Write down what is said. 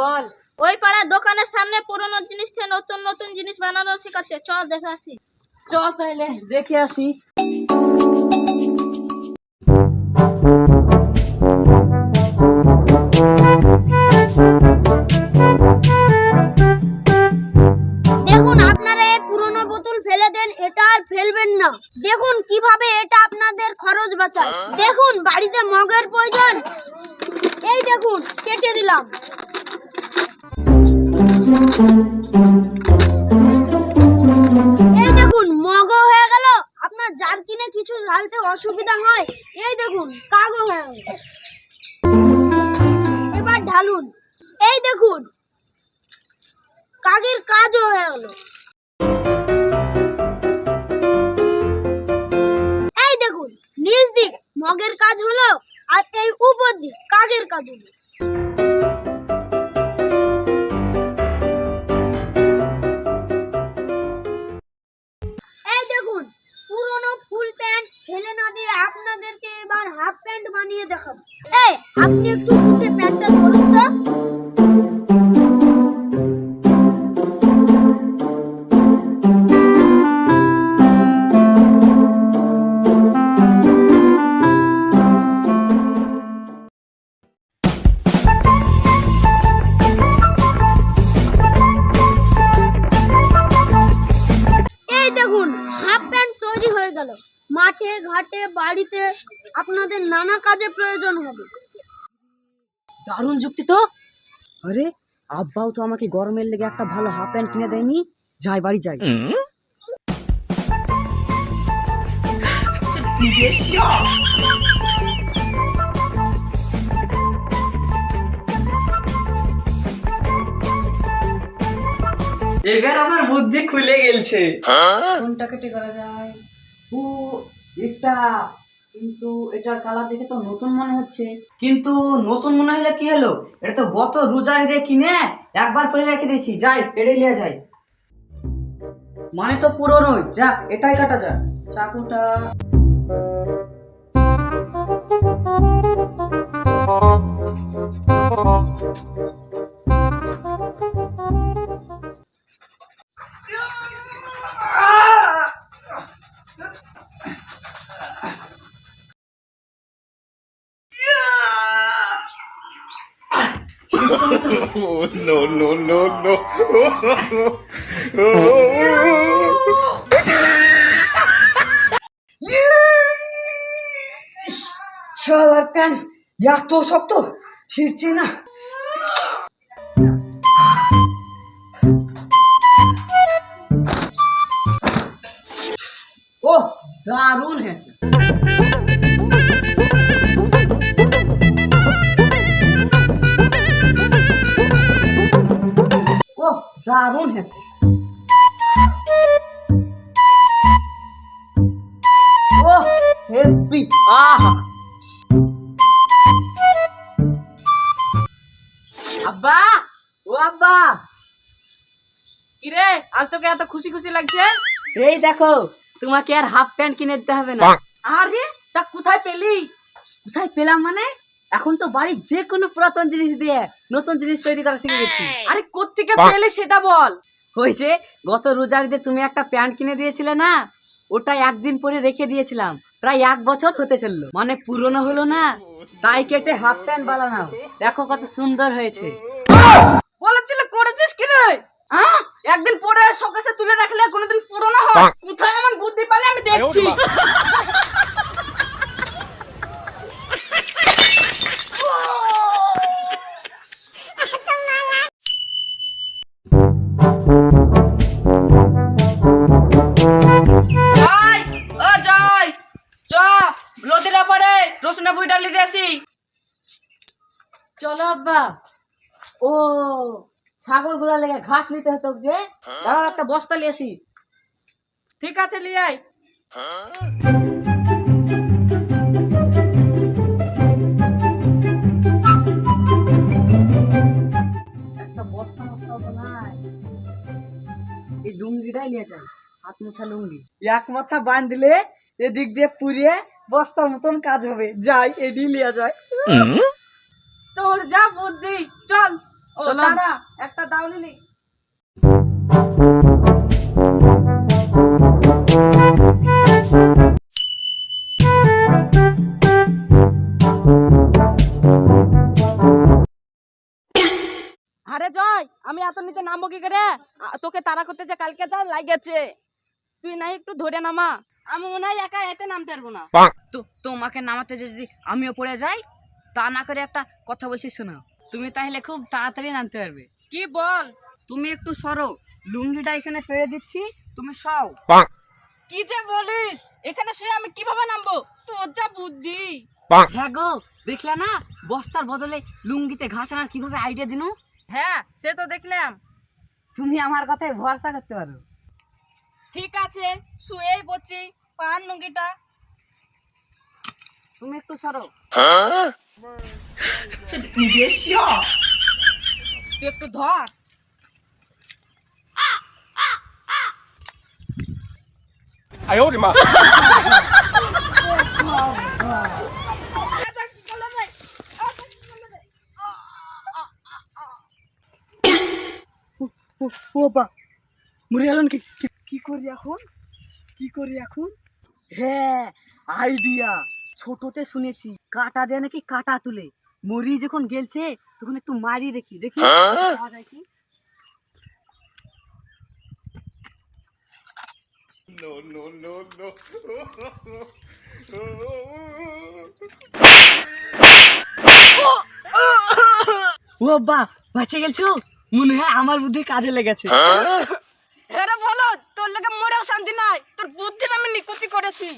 বল। ওই পাড়ার দোকানের সামনে পুরনো জিনিস থেকে নতুন নতুন জিনিস বানানো শেখাচ্ছে। চল দেখে আসি। চল তাহলে দেখে আসি। দেখুন আপনারা এই পুরনো বোতল ফেলে দেন এটা আর ফেলবেন না। দেখুন কীভাবে এটা আপনাদের খরচ বাঁচায়। দেখুন বাড়িতে মগের প্রয়োজন। এই দেখুন কেটে দিলাম। এই দেখুন, মগও হয়ে গেল। আপনার জারকিনে কিছু ঢালতে অসুবিধা হয়, এই দেখুন কাগো হয়ে গেল। এবার ঢালুন। এই দেখুন, কাগের কাজও হয়ে গেল। এই দেখুন, নিচ দিক মগের কাজ হলো, আর এই উপর দিক কাগের কাজ হলো। মাঠে ঘাটে বাড়িতে আপনাদের নানা কাজে প্রয়োজন হবে। দারুণ যুক্তি তো। আরে আব্বাও তো আমাকে গরমের লেগে একটা ভালো হাফ প্যান্ট কিনে দেয়নি। যাই বাড়ি যাই। এবার আমার বুদ্ধি খুলে গেলছে। কোনটা কেটে করা যায় ও এটা, কিন্তু এটার কালার দেখে তো নতুন মনে হচ্ছে। কিন্তু নতুন মনে হলে কি হলো? এটা তো গত রোজারি দিয়ে কিনে একবার ফেলে রেখে দিয়েছি। যাই, পেড়ে লিয়ে যাই। মানে তো পুরোনোই। যাক, এটাই কাটা যাক। চাকুটা। Oh, no, no, no, no. শালার প্যান্ট এত শক্ত ছিঁড়ছে না ও দারুণ হয়েছে দারুণ হয়েছে। ও হেভি আহা। আব্বা ও আব্বা। কিরে আজ তোকে এত খুশি খুশি লাগছে? এই দেখো তোমাকে আর হাফ প্যান্ট কিনে দিতে হবে না। আরে তা কোথায় পেলি? কোথায় পেলাম মানে? এখন তো বাড়ির যে কোনো পুরাতন জিনিস দিয়ে নতুন জিনিস তৈরি করা শিখে গেছি। আরে কোত্থেকে পেলি সেটা বল? হয়েছে গত রোজারিতে তুমি একটা প্যান্ট কিনে দিয়েছিলে না? ওটা একদিন পরে রেখে দিয়েছিলাম। প্রায় এক বছর হতে চলল। মানে পুরনো হলো না। তাই কেটে হাফ প্যান্ট বানানো দেখো কত সুন্দর হয়েছে। বলেছিল করেছিস কি রে? হ্যাঁ একদিন পরে শোকেসে তুলে রাখলে কোনোদিন পুরনো হয়। কোথায় আমার বুদ্ধি পালে আমি দেখছি। ও ছাগলগুলা লেগে ঘাস নিতে হতো যে। দাঁড়াও একটা বস্তা আসি। ঠিক আছে লিয়াই একটা বস্তা মস্তা তো নাই। এই লুঙ্গিটাই নিয়ে যাই হাত মোছা লুঙ্গি। এক মাথা বাঁধ দিলে এদিক দিয়ে পুড়িয়ে বস্তার মতন কাজ হবে। যাই এডি লিয়া যায় তোর যা বুদ্ধি চল। ও চলো। একটা দাও নিলি। আরে জয় আমি এত নিতে নামবো কি করে? তোকে তাড়া করতে যে কালকে তার লাগেছে। তুই না একটু ধরে নামা। আমি মনে হয় একা এতে নামতে পারব না। তো তোমাকে নামাতে যদি আমিও পড়ে যাই তা না করে একটা কথা বলছি শোনো। তুমি তাহলে খুব তাড়াতাড়ি নামতে পারবে। কি বল? তুমি একটু সরো। লুঙ্গিটা এখানে পেরে দিচ্ছি তুমি সও। কি যে বলিস? এখানে শুয়ে আমি কীভাবে নামবো? তোর যা বুদ্ধি। হ্যাঁ গো দেখলে না? বস্তার বদলে লুঙ্গিতে ঘাস আনার কীভাবে আইডিয়া দিনু? হ্যাঁ সে তো দেখলাম। তুমি আমার কথায় ভরসা করতে পারো। ঠিক আছে শুয়েই পড়ছি। পান লুঙ্গিটা। তুমি একটু সরো। তুই একটু ধর ও বা মরে গেলেন কি- কি করি এখন কি করি এখন হ্যাঁ আইডিয়া ছোটতে শুনেছি কাটা দেয় নাকি কাটা তুলে। মরি যখন গেলছে তখন একটু মারি দেখি। দেখি। হ্যাঁ? ও বা বাঁচে গেছো মনে হয় আমার বুদ্ধি কাজে লেগেছে। হ্যাঁ? হ্যাঁ বলো তোর লেগে মরেও শান্তি নাই। তোর বুদ্ধির আমি নিকুচি করেছি।